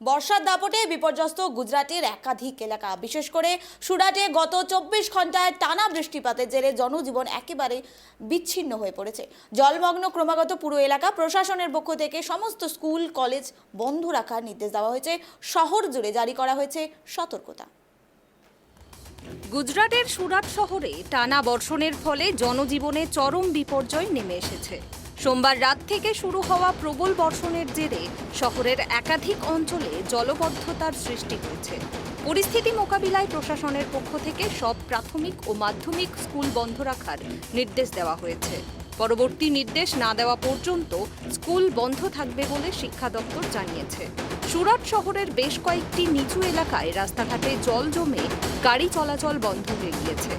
বর্ষার দাপটে বিপর্যস্ত গুজরাটের একাধিক এলাকা। বিশেষ করে সুরাটে গত চব্বিশ ঘন্টায় টানা বৃষ্টিপাতের জেরে জনজীবন একেবারে বিচ্ছিন্ন হয়ে পড়েছে। জলমগ্ন ক্রমাগত পুরো এলাকা প্রশাসনের পক্ষ থেকে সমস্ত স্কুল, কলেজ বন্ধ রাখার নির্দেশ দেওয়া হয়েছে। শহর জুড়ে জারি করা হয়েছে সতর্কতা। গুজরাটের সুরাট শহরে টানা বর্ষণের ফলে জনজীবনে চরম বিপর্যয় নেমে এসেছে। সোমবার রাত থেকে শুরু হওয়া প্রবল বর্ষণের জেরে শহরের একাধিক অঞ্চলে জলবদ্ধতার সৃষ্টি হয়েছে। পরিস্থিতি মোকাবিলায় প্রশাসনের পক্ষ থেকে সব প্রাথমিক ও মাধ্যমিক স্কুল বন্ধ রাখার নির্দেশ দেওয়া হয়েছে। পরবর্তী নির্দেশ না দেওয়া পর্যন্ত স্কুল বন্ধ থাকবে বলে শিক্ষা দপ্তর জানিয়েছে। সুরাট শহরের বেশ কয়েকটি নিচু এলাকায় রাস্তাঘাটে জল জমে গাড়ি চলাচল বন্ধ হয়ে গিয়েছে।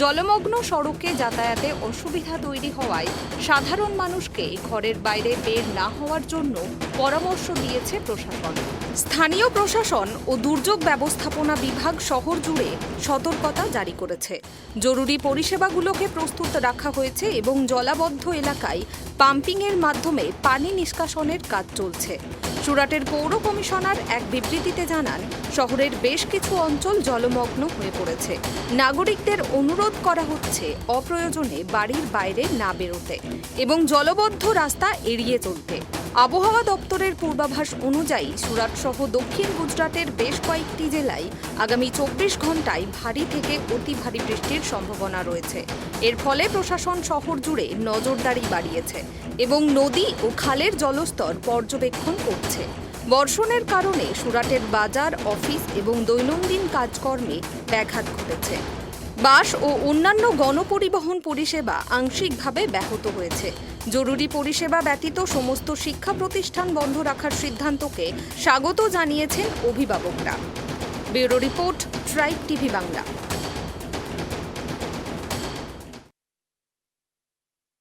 জলমগ্ন সড়কে যাতায়াতে অসুবিধা তৈরি হওয়ায় সাধারণ মানুষকে ঘরের বাইরে বের না হওয়ার জন্য পরামর্শ দিয়েছে প্রশাসন। স্থানীয় প্রশাসন ও দুর্যোগ ব্যবস্থাপনা বিভাগ শহর জুড়ে সতর্কতা জারি করেছে। জরুরি পরিষেবাগুলোকে প্রস্তুত রাখা হয়েছে এবং জলাবদ্ধ এলাকায় পাম্পিংয়ের মাধ্যমে পানি নিষ্কাশনের কাজ চলছে। সুরাটের পৌর কমিশনার এক বিবৃতিতে জানান, শহরের বেশ কিছু অঞ্চল জলমগ্ন হয়ে পড়েছে। নাগরিকদের অনুরোধ করা হচ্ছে অপ্রয়োজনে বাড়ির বাইরে না বেরোতে এবং জলবদ্ধ রাস্তা এড়িয়ে চলতে। আবহাওয়া দপ্তরের পূর্বাভাস অনুযায়ী সুরাট সহ দক্ষিণ গুজরাটের বেশ কয়েকটি জেলায় আগামী চব্বিশ ঘন্টায় ভারী থেকে অতি ভারী বৃষ্টির সম্ভাবনা রয়েছে। এর ফলে প্রশাসন শহর জুড়ে নজরদারি বাড়িয়েছে। এবং নদী ও খালের জলস্তর পর্যবেক্ষণ করছে। বর্ষণের কারণে সুরাটের বাজার, অফিস এবং দৈনন্দিন কাজকর্মে ব্যাঘাত ঘটেছে। বাস ও অন্যান্য গণপরিবহন পরিষেবা আংশিকভাবে ব্যাহত হয়েছে। জরুরি পরিষেবা ব্যতীত সমস্ত শিক্ষা প্রতিষ্ঠান বন্ধ রাখার সিদ্ধান্তকে স্বাগত জানিয়েছেন অভিভাবকরা। Bureau report, tribe TV Bangla.